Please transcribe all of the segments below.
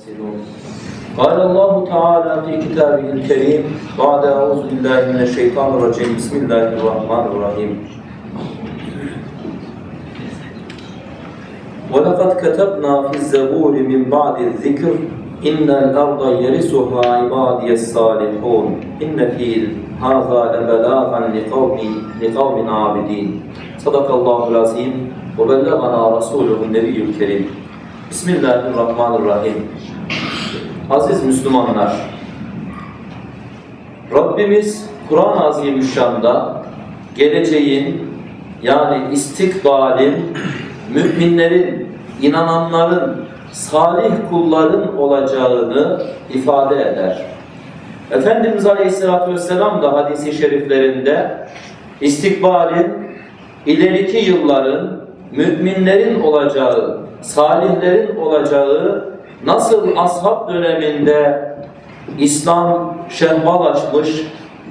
يفسدون. قال الله تعالى في كتابه الكريم بعد أعوذ بالله من الشيطان الرجيم بسم الله الرحمن الرحيم ولقد كتبنا في الزبور من بعد الذكر إن الأرض يرثها عبادي الصالحون إن في هذا لبلاغا لقوم لقوم عابدين صدق الله العظيم وبلغنا رسوله النبي الكريم Bismillahirrahmanirrahim. Aziz Müslümanlar, Rabbimiz Kur'an-ı Azimüşşan'da geleceğin yani istikbalin müminlerin, inananların, salih kulların olacağını ifade eder. Efendimiz Aleyhisselatü Vesselam da hadisi şeriflerinde istikbalin ileriki yılların müminlerin olacağı, salihlerin olacağı nasıl ashab döneminde İslam şehvalaşmış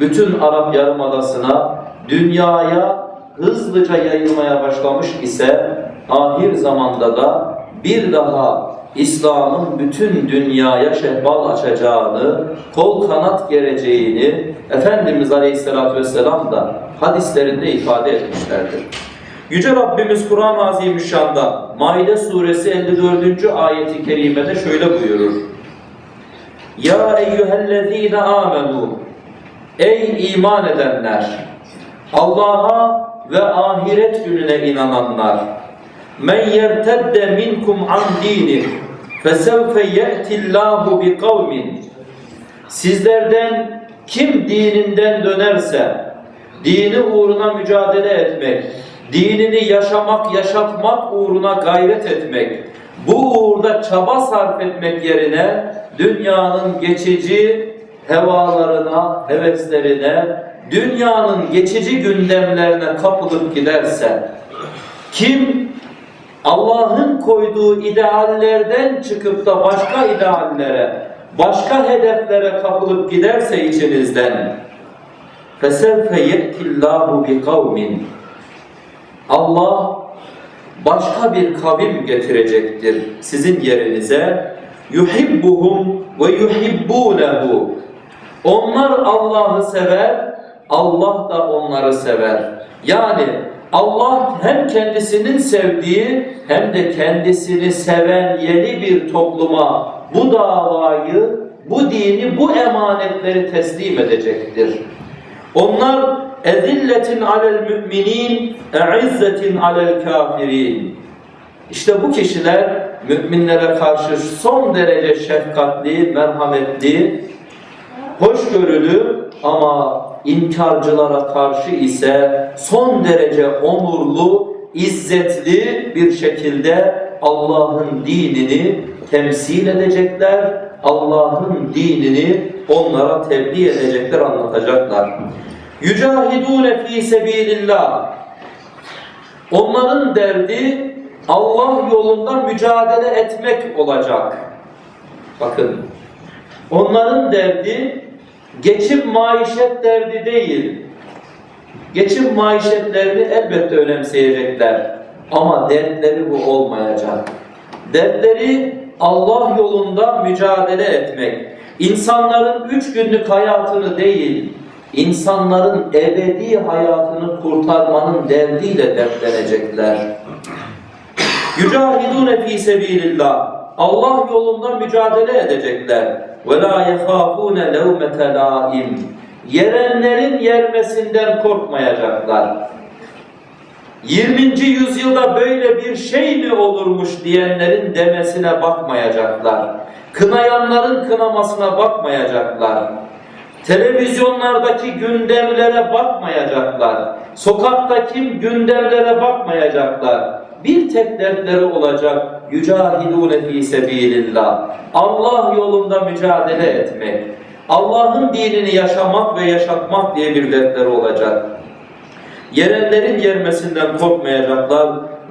bütün Arap Yarımadası'na, dünyaya hızlıca yayılmaya başlamış ise ahir zamanda da bir daha İslam'ın bütün dünyaya şehval açacağını, kol kanat gereceğini Efendimiz Aleyhisselatü Vesselam da hadislerinde ifade etmişlerdir. Yüce Rabbimiz Kur'an-ı Azimüşşan'da Maide suresi 54. ayeti kerimede şöyle buyurur. Ya eyyühellezine amenu Ey iman edenler! Allah'a ve ahiret gününe inananlar! Men yertedde minkum an dinih fesevfe ye'tillahu bi kavmin Sizlerden kim dininden dönerse dini uğruna mücadele etmek, dinini yaşamak, yaşatmak uğruna gayret etmek, bu uğurda çaba sarf etmek yerine dünyanın geçici hevalarına, heveslerine, dünyanın geçici gündemlerine kapılıp giderse, kim Allah'ın koyduğu ideallerden çıkıp da başka ideallere, başka hedeflere kapılıp giderse içinizden, فَسَوْفَ يَأْتِ اللّٰهُ بِقَوْمٍ Allah başka bir kavim getirecektir sizin yerinize. Yuhibbuhum ve yuhibbunehu. Onlar Allah'ı sever, Allah da onları sever. Yani Allah hem kendisinin sevdiği hem de kendisini seven yeni bir topluma bu davayı, bu dini, bu emanetleri teslim edecektir. Onlar ezilletin alel müminin, eizzetin alel kafirin. İşte bu kişiler müminlere karşı son derece şefkatli, merhametli, hoşgörülü ama inkarcılara karşı ise son derece onurlu, izzetli bir şekilde Allah'ın dinini temsil edecekler, Allah'ın dinini onlara tebliğ edecekler, anlatacaklar. Yücahidûne fî sebîlillah. Onların derdi Allah yolunda mücadele etmek olacak. Bakın, onların derdi geçim maişet derdi değil. Geçim maişetlerini elbette önemseyecekler. Ama dertleri bu olmayacak. Dertleri Allah yolunda mücadele etmek. İnsanların üç günlük hayatını değil, insanların ebedi hayatını kurtarmanın derdiyle dertlenecekler. Yücahidûne fî sebîlillah. Allah yolunda mücadele edecekler. Ve lâ yehâfûne levmete. Yerenlerin yermesinden korkmayacaklar. 20. yüzyılda böyle bir şey mi olurmuş diyenlerin demesine bakmayacaklar. Kınayanların kınamasına bakmayacaklar. Televizyonlardaki gündemlere bakmayacaklar. Sokaktaki gündemlere bakmayacaklar. Bir tek dertleri olacak. Yücahidûne fî sebîlillah. Allah yolunda mücadele etmek. Allah'ın dinini yaşamak ve yaşatmak diye bir dertleri olacak. Yerenlerin yermesinden korkmayacaklar.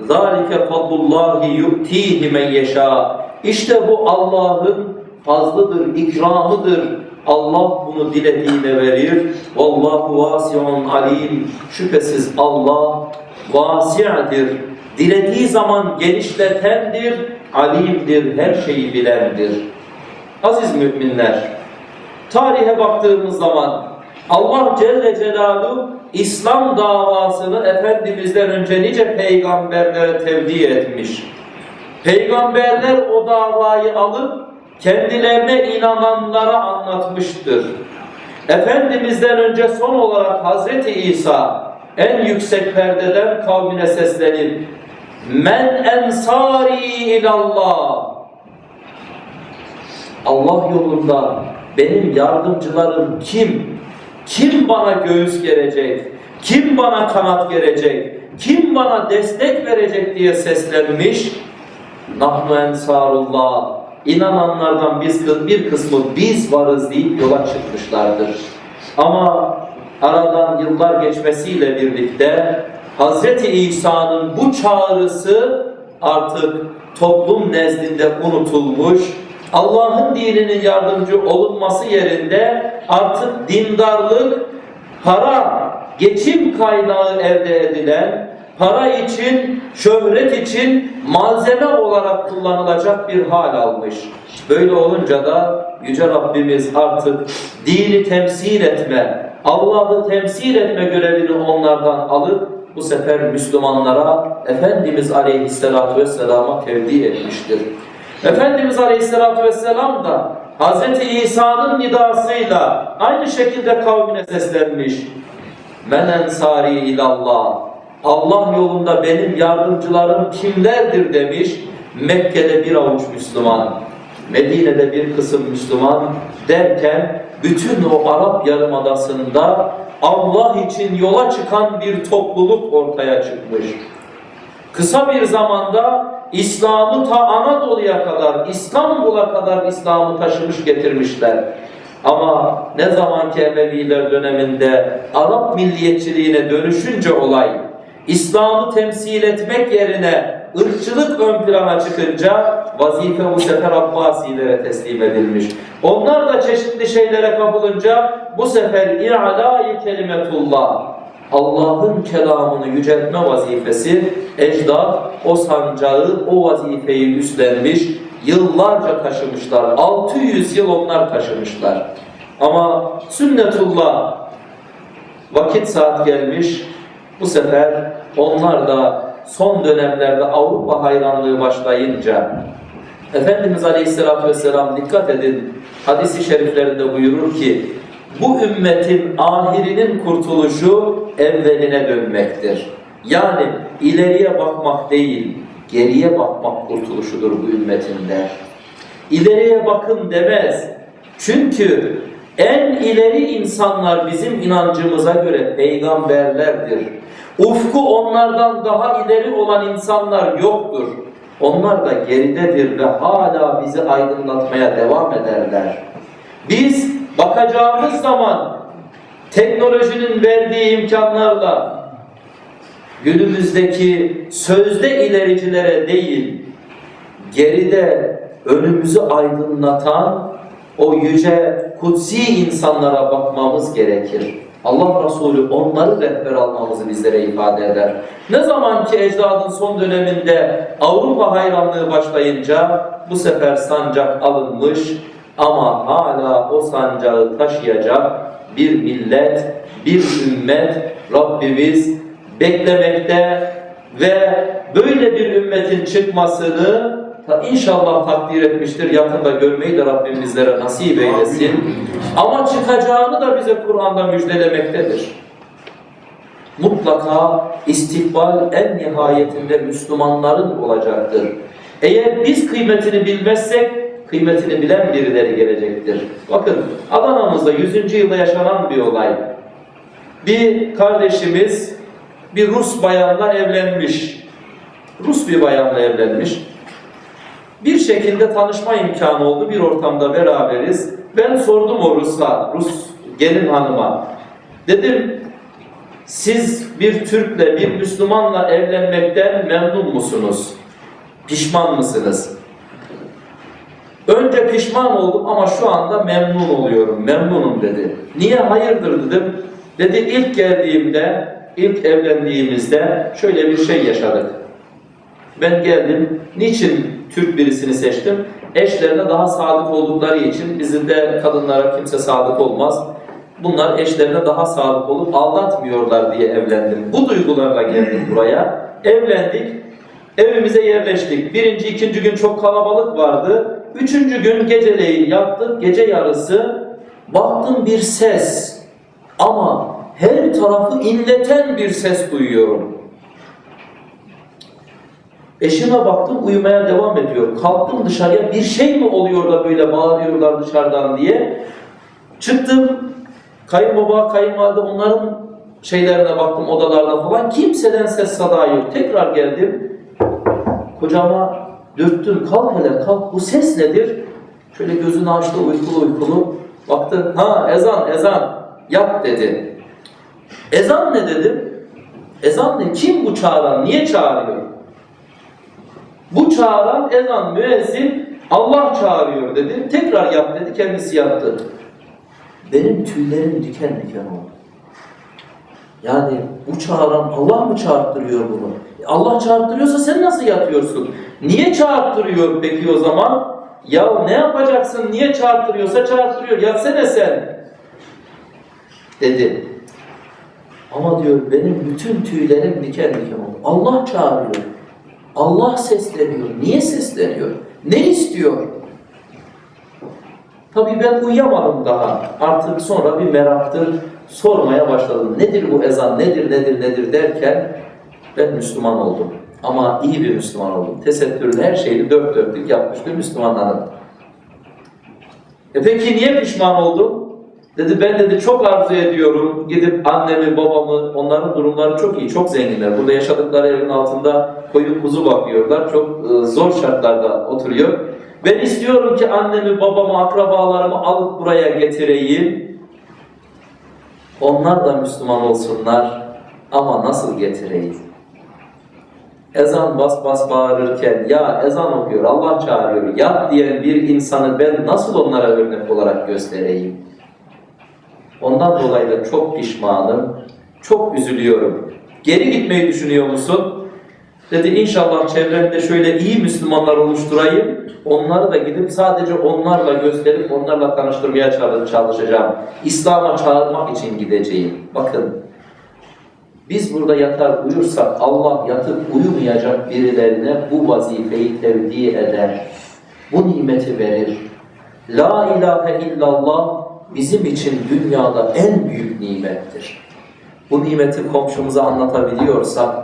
ذَٰلِكَ فَضْلُ اللّٰهِ يُؤْتِيهِ مَنْ يَشَاءُ İşte bu Allah'ın fazlıdır, ikramıdır. Allah bunu dilediğine verir. Vallahu vasiun alim. Şüphesiz Allah vasi'dir. Dilediği zaman genişletendir, alimdir, her şeyi bilendir. Aziz müminler, tarihe baktığımız zaman Allah Celle Celaluhu İslam davasını Efendimiz'den önce nice peygamberlere tevdi etmiş. Peygamberler o davayı alıp kendilerine inananlara anlatmıştır. Efendimiz'den önce son olarak Hazreti İsa en yüksek perdeden kavmine seslenip Men ensari ilallah Allah yolunda benim yardımcılarım kim? Kim bana göğüs gerecek? Kim bana kanat gerecek? Kim bana destek verecek diye seslenmiş. Nahnu ensarullah. İnananlardan biz bir kısmı biz varız deyip yola çıkmışlardır. Ama aradan yıllar geçmesiyle birlikte Hazreti İsa'nın bu çağrısı artık toplum nezdinde unutulmuş, Allah'ın dininin yardımcı olunması yerinde artık dindarlık, para, geçim kaynağı elde edilen, para için, şöhret için malzeme olarak kullanılacak bir hal almış. Böyle olunca da Yüce Rabbimiz artık dini temsil etme, Allah'ı temsil etme görevini onlardan alıp bu sefer Müslümanlara Efendimiz Aleyhisselatü Vesselam'a tevdi etmiştir. Efendimiz Aleyhisselatü Vesselam da Hz. İsa'nın nidasıyla aynı şekilde kavmine seslenmiş. Men ensari ilallah. Allah yolunda benim yardımcılarım kimlerdir demiş. Mekke'de bir avuç Müslüman, Medine'de bir kısım Müslüman derken bütün o Arap Yarımadası'nda Allah için yola çıkan bir topluluk ortaya çıkmış. Kısa bir zamanda İslam'ı ta Anadolu'ya kadar, İstanbul'a kadar İslam'ı taşımış getirmişler. Ama ne zamanki Emeviler döneminde Arap milliyetçiliğine dönüşünce olay, İslam'ı temsil etmek yerine ırkçılık ön plana çıkınca vazife bu sefer Abbasilere teslim edilmiş. Onlar da çeşitli şeylere kapılınca bu sefer i'lâ-i kelimetullah Allah'ın kelamını yüceltme vazifesi ecdat o sancağı, o vazifeyi üstlenmiş, yıllarca taşımışlar. 600 yıl onlar taşımışlar. Ama sünnetullah vakit saat gelmiş. Bu sefer onlar da son dönemlerde Avrupa hayranlığı başlayınca Efendimiz Aleyhisselatü Vesselam dikkat edin hadisi şeriflerinde buyurur ki bu ümmetin ahirinin kurtuluşu evveline dönmektir. Yani ileriye bakmak değil, geriye bakmak kurtuluşudur bu ümmetinde. İleriye bakın demez. Çünkü en ileri insanlar bizim inancımıza göre peygamberlerdir. Ufku onlardan daha ileri olan insanlar yoktur. Onlar da geridedir ve hala bizi aydınlatmaya devam ederler. Biz bakacağımız zaman teknolojinin verdiği imkanlarla günümüzdeki sözde ilericilere değil, geride önümüzü aydınlatan o yüce kutsi insanlara bakmamız gerekir. Allah Resulü onları rehber almamızı bizlere ifade eder. Ne zaman ki ecdadın son döneminde Avrupa hayranlığı başlayınca bu sefer sancak alınmış ama hala o sancağı taşıyacak bir millet, bir ümmet Rabbimiz beklemekte ve böyle bir ümmetin çıkmasını ta inşallah takdir etmiştir. Yakında görmeyi de Rabbim bizlere nasip eylesin. Ama çıkacağını da bize Kur'an'da müjdelemektedir. Mutlaka istikbal en nihayetinde Müslümanların olacaktır. Eğer biz kıymetini bilmezsek kıymetini bilen birileri gelecektir. Bakın Adana'mızda 100. yılda yaşanan bir olay. Bir kardeşimiz bir Rus bayanla evlenmiş. Rus bir bayanla evlenmiş. Bir şekilde tanışma imkanı oldu. Bir ortamda beraberiz. Ben sordum o Rus'a, Rus gelin hanıma. Dedim siz bir Türk'le, bir Müslümanla evlenmekten memnun musunuz? Pişman mısınız? Önce pişman oldum ama şu anda memnun oluyorum, memnunum dedi. Niye hayırdır dedim. Dedi ilk geldiğimde, ilk evlendiğimizde şöyle bir şey yaşadık. Ben geldim, niçin Türk birisini seçtim? eşlerine daha sadık oldukları için bizde kadınlara kimse sadık olmaz. Bunlar eşlerine daha sadık olup aldatmıyorlar diye evlendim. Bu duygularla geldik buraya. Evlendik. Evimize yerleştik. Birinci, ikinci gün çok kalabalık vardı. Üçüncü gün geceleyin yattık. Gece yarısı baktım bir ses. Ama her tarafı inleten bir ses duyuyorum. Eşime baktım uyumaya devam ediyor. Kalktım dışarıya bir şey mi oluyor da böyle bağırıyorlar dışarıdan diye. Çıktım kayınbaba, kayınvalide onların şeylerine baktım odalarına falan. Kimseden ses sada yok. Tekrar geldim. Kocama dürttüm. Kalk hele kalk. Bu ses nedir? Şöyle gözünü açtı uykulu uykulu. Baktı. Ha ezan ezan. Yat dedi. Ezan ne dedim? Ezan ne? Kim bu çağıran? Niye çağırıyor? Bu çağıran ezan müezzin Allah çağırıyor dedi. Tekrar yap dedi. Kendisi yaptı. Benim tüylerim diken diken oldu. Yani bu çağıran Allah mı çağırttırıyor bunu? E Allah çağırttırıyorsa sen nasıl yatıyorsun? Niye çağırttırıyor peki o zaman? Ya ne yapacaksın? Niye çağırttırıyorsa çağırttırıyor. Yatsene sen. Dedi. Ama diyor benim bütün tüylerim diken diken oldu. Allah çağırıyor. Allah sesleniyor. Niye sesleniyor? Ne istiyor? Tabii ben uyuyamadım daha. Artık sonra bir meraktır sormaya başladım. Nedir bu ezan, nedir, nedir, nedir derken ben Müslüman oldum. Ama iyi bir Müslüman oldum. Tesettürün her şeyini dört dörtlük yapmış bir Müslümanlarım. E peki niye pişman oldum? Dedi ben dedi çok arzu ediyorum gidip annemi babamı onların durumları çok iyi çok zenginler. Burada yaşadıkları evin altında koyun kuzu bakıyorlar. Çok e, zor şartlarda oturuyor. Ben istiyorum ki annemi babamı akrabalarımı alıp buraya getireyim. Onlar da Müslüman olsunlar ama nasıl getireyim? Ezan bas bas bağırırken ya ezan okuyor Allah çağırıyor yat diyen bir insanı ben nasıl onlara örnek olarak göstereyim? Ondan dolayı da çok pişmanım, çok üzülüyorum. Geri gitmeyi düşünüyor musun? Dedi inşallah çevremde şöyle iyi Müslümanlar oluşturayım. Onları da gidip sadece onlarla gösterip onlarla tanıştırmaya çalış- çalışacağım. İslam'a çağırmak için gideceğim. Bakın biz burada yatar uyursak Allah yatıp uyumayacak birilerine bu vazifeyi tevdi eder. Bu nimeti verir. La ilahe illallah bizim için dünyada en büyük nimettir. Bu nimeti komşumuza anlatabiliyorsak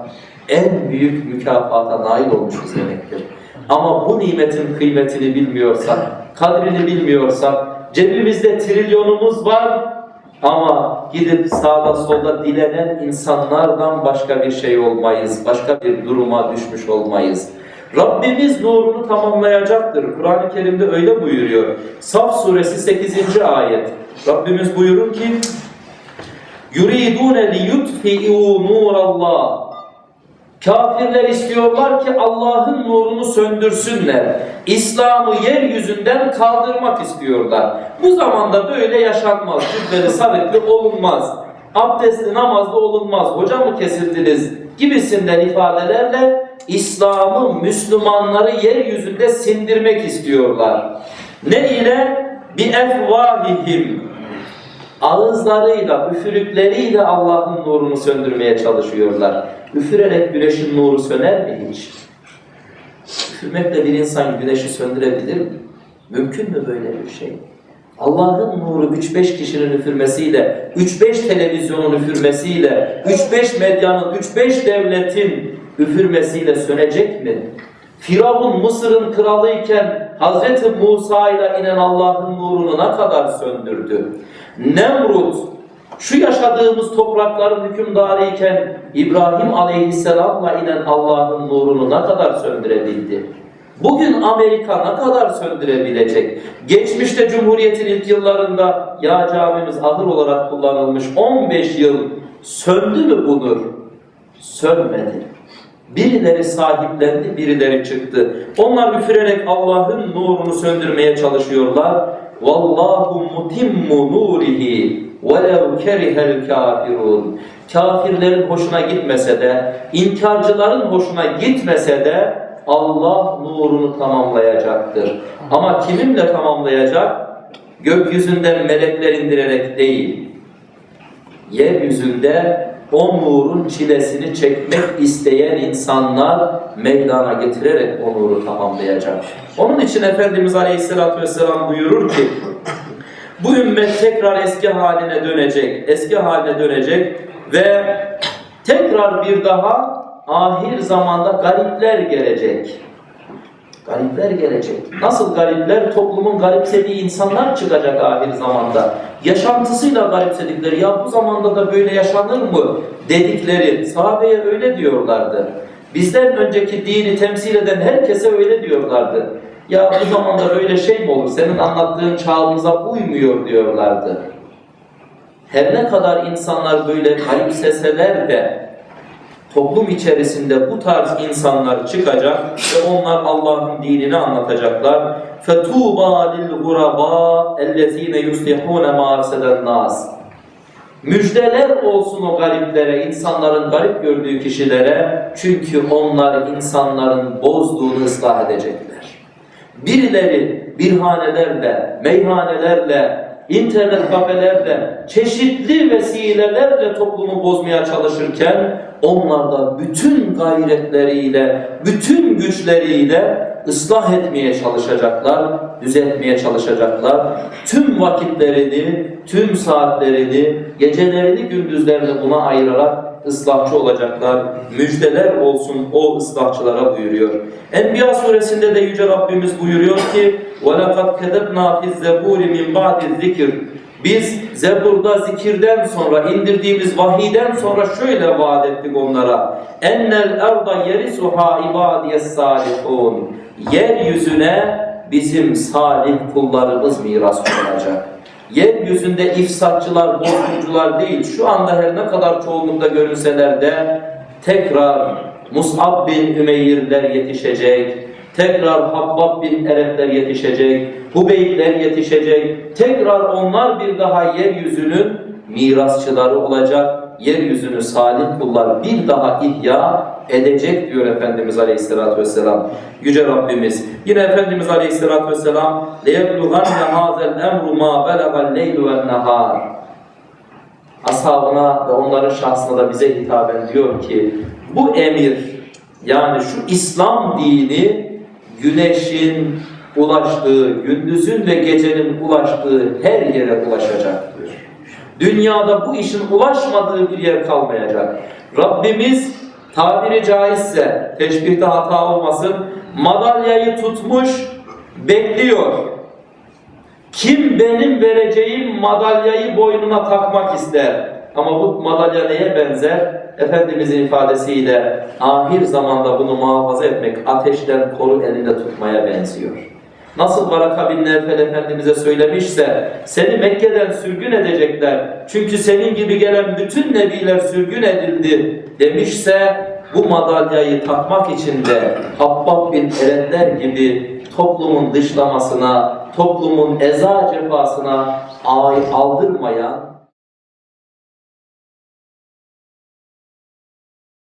en büyük mükafata nail olmuşuz demektir. Ama bu nimetin kıymetini bilmiyorsak, kadrini bilmiyorsak, cebimizde trilyonumuz var ama gidip sağda solda dilenen insanlardan başka bir şey olmayız, başka bir duruma düşmüş olmayız. Rabbimiz nurunu tamamlayacaktır. Kur'an-ı Kerim'de öyle buyuruyor. Saf suresi 8. ayet. Rabbimiz buyurur ki yuridune li yutfi'u nurallah Kafirler istiyorlar ki Allah'ın nurunu söndürsünler. İslam'ı yeryüzünden kaldırmak istiyorlar. Bu zamanda böyle yaşanmaz. Cübbeli sarıklı olunmaz. Abdestli namazda olunmaz. Hocam mı kesildiniz? Gibisinden ifadelerle İslam'ı, Müslümanları yeryüzünde sindirmek istiyorlar. Ne ile? Bi efvahihim. Ağızlarıyla, üfürükleriyle Allah'ın nurunu söndürmeye çalışıyorlar. Üfürerek güneşin nuru söner mi hiç? Üfürmekle bir insan güneşi söndürebilir mi? Mümkün mü böyle bir şey? Allah'ın nuru 3-5 kişinin üfürmesiyle, 3-5 televizyonun üfürmesiyle, 3-5 medyanın, 3-5 devletin üfürmesiyle sönecek mi? Firavun Mısır'ın kralıyken Hazreti Musa ile inen Allah'ın nurunu ne kadar söndürdü? Nemrut şu yaşadığımız toprakların hükümdarıyken İbrahim Aleyhisselam'la inen Allah'ın nurunu ne kadar söndürebildi? Bugün Amerika ne kadar söndürebilecek? Geçmişte Cumhuriyet'in ilk yıllarında yağ camimiz ahır olarak kullanılmış 15 yıl söndü mü bu nur? Sönmedi. Birileri sahiplendi, birileri çıktı. Onlar üfürerek Allah'ın nurunu söndürmeye çalışıyorlar. Vallahu mutimmu nurihi velev kerihel kafirun. Kafirlerin hoşuna gitmese de, inkarcıların hoşuna gitmese de Allah nurunu tamamlayacaktır. Ama kiminle tamamlayacak? Gökyüzünden melekler indirerek değil. Yeryüzünde o nurun çilesini çekmek isteyen insanlar meydana getirerek o nuru tamamlayacak. Onun için Efendimiz Aleyhisselatü Vesselam buyurur ki bu ümmet tekrar eski haline dönecek, eski haline dönecek ve tekrar bir daha ahir zamanda garipler gelecek. Garipler gelecek. Nasıl garipler? Toplumun garipsediği insanlar çıkacak ahir zamanda. Yaşantısıyla garipsedikleri, ya bu zamanda da böyle yaşanır mı dedikleri, sahabeye öyle diyorlardı. Bizden önceki dini temsil eden herkese öyle diyorlardı. Ya bu zamanda böyle şey mi olur? Senin anlattığın çağımıza uymuyor diyorlardı. Her ne kadar insanlar böyle garipseseler de toplum içerisinde bu tarz insanlar çıkacak ve onlar Allah'ın dinini anlatacaklar. فَتُوبَى لِلْغُرَبَا اَلَّذ۪ينَ يُسْلِحُونَ مَا اَرْسَدَ النَّاسِ Müjdeler olsun o gariplere, insanların garip gördüğü kişilere. Çünkü onlar insanların bozduğunu ıslah edecekler. Birileri birhanelerle, meyhanelerle, internet kafelerle, çeşitli vesilelerle toplumu bozmaya çalışırken onlar da bütün gayretleriyle, bütün güçleriyle ıslah etmeye çalışacaklar, düzeltmeye çalışacaklar. Tüm vakitlerini, tüm saatlerini, gecelerini, gündüzlerini buna ayırarak ıslahçı olacaklar. Müjdeler olsun o ıslahçılara buyuruyor. Enbiya suresinde de Yüce Rabbimiz buyuruyor ki وَلَقَدْ كَدَبْنَا فِي الزَّبُورِ مِنْ بَعْدِ الذِّكِرِ Biz Zebur'da zikirden sonra, indirdiğimiz vahiyden sonra şöyle vaat ettik onlara. اَنَّ الْاَرْضَ يَرِسُهَا اِبَادِيَ الصَّالِحُونَ Yeryüzüne bizim salih kullarımız miras olacak. Yeryüzünde ifsatçılar, bozguncular değil, şu anda her ne kadar çoğunlukta görünseler de tekrar Mus'ab bin Ümeyr'ler yetişecek, tekrar Habbab bin Eretler yetişecek, Hubeybler yetişecek, tekrar onlar bir daha yeryüzünün mirasçıları olacak, yeryüzünü salih kullar bir daha ihya edecek diyor Efendimiz Aleyhisselatü Vesselam. Yüce Rabbimiz. Yine Efendimiz Aleyhisselatü Vesselam لَيَبْلُغَنَّ هَذَا الْاَمْرُ مَا بَلَغَ اللَّيْلُ وَالنَّهَارِ Ashabına ve onların şahsına da bize hitaben diyor ki bu emir yani şu İslam dini güneşin ulaştığı, gündüzün ve gecenin ulaştığı her yere ulaşacaktır. Dünyada bu işin ulaşmadığı bir yer kalmayacak. Rabbimiz tabiri caizse, teşbihte hata olmasın, madalyayı tutmuş, bekliyor. Kim benim vereceğim madalyayı boynuna takmak ister? Ama bu madalya neye benzer? Efendimizin ifadesiyle ahir zamanda bunu muhafaza etmek, ateşten koru elinde tutmaya benziyor. Nasıl Baraka bin Nevfel Efendimiz'e söylemişse seni Mekke'den sürgün edecekler. Çünkü senin gibi gelen bütün nebiler sürgün edildi demişse bu madalyayı takmak için de Habbab bin Eretler gibi toplumun dışlamasına, toplumun eza cefasına ay aldırmayan